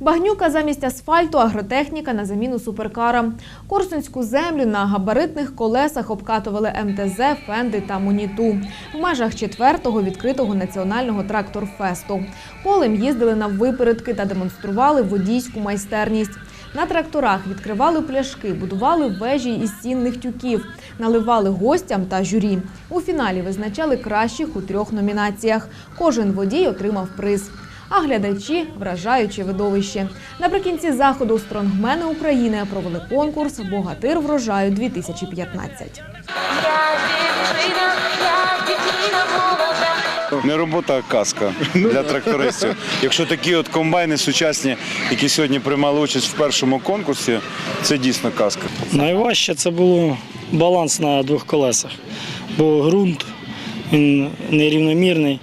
Багнюка замість асфальту, агротехніка на заміну суперкарам. Корсунську землю на габаритних колесах обкатували МТЗ, Фенди та Моніту. В межах четвертого відкритого національного трактор-фесту. Полем їздили на випередки та демонстрували водійську майстерність. На тракторах відкривали пляшки, будували вежі із сінних тюків, наливали гостям та журі. У фіналі визначали кращих у трьох номінаціях. Кожен водій отримав приз. А глядачі вражаюче видовище. Наприкінці заходу стронгмени України провели конкурс Богатир врожаю 2015 Я дівчина, я дівчина молода. Не робота, а казка для трактористів. Якщо такі от комбайни сучасні, які сьогодні приймали участь в першому конкурсі, це дійсно казка. Найважче це було баланс на двох колесах, бо ґрунт він нерівномірний.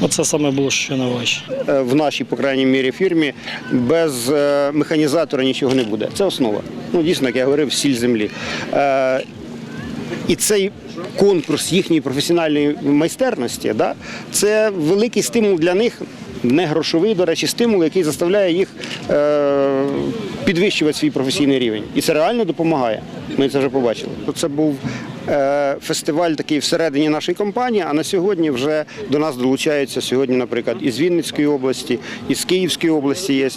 Оце саме було що найважче. В нашій, по крайній мірі, фірмі без е, механізатора нічого не буде. Це основа. Ну, дійсно, як я говорив, сіль землі. Е, І цей конкурс їхньої професіональної майстерності, да, це великий стимул для них, не грошовий, до речі, стимул, який заставляє їх е, підвищувати свій професійний рівень. І це реально допомагає. Ми це вже побачили. Це був фестиваль такий всередині нашої компанії, а на сьогодні вже до нас долучаються сьогодні, наприклад, із Вінницької області, із Київської області є.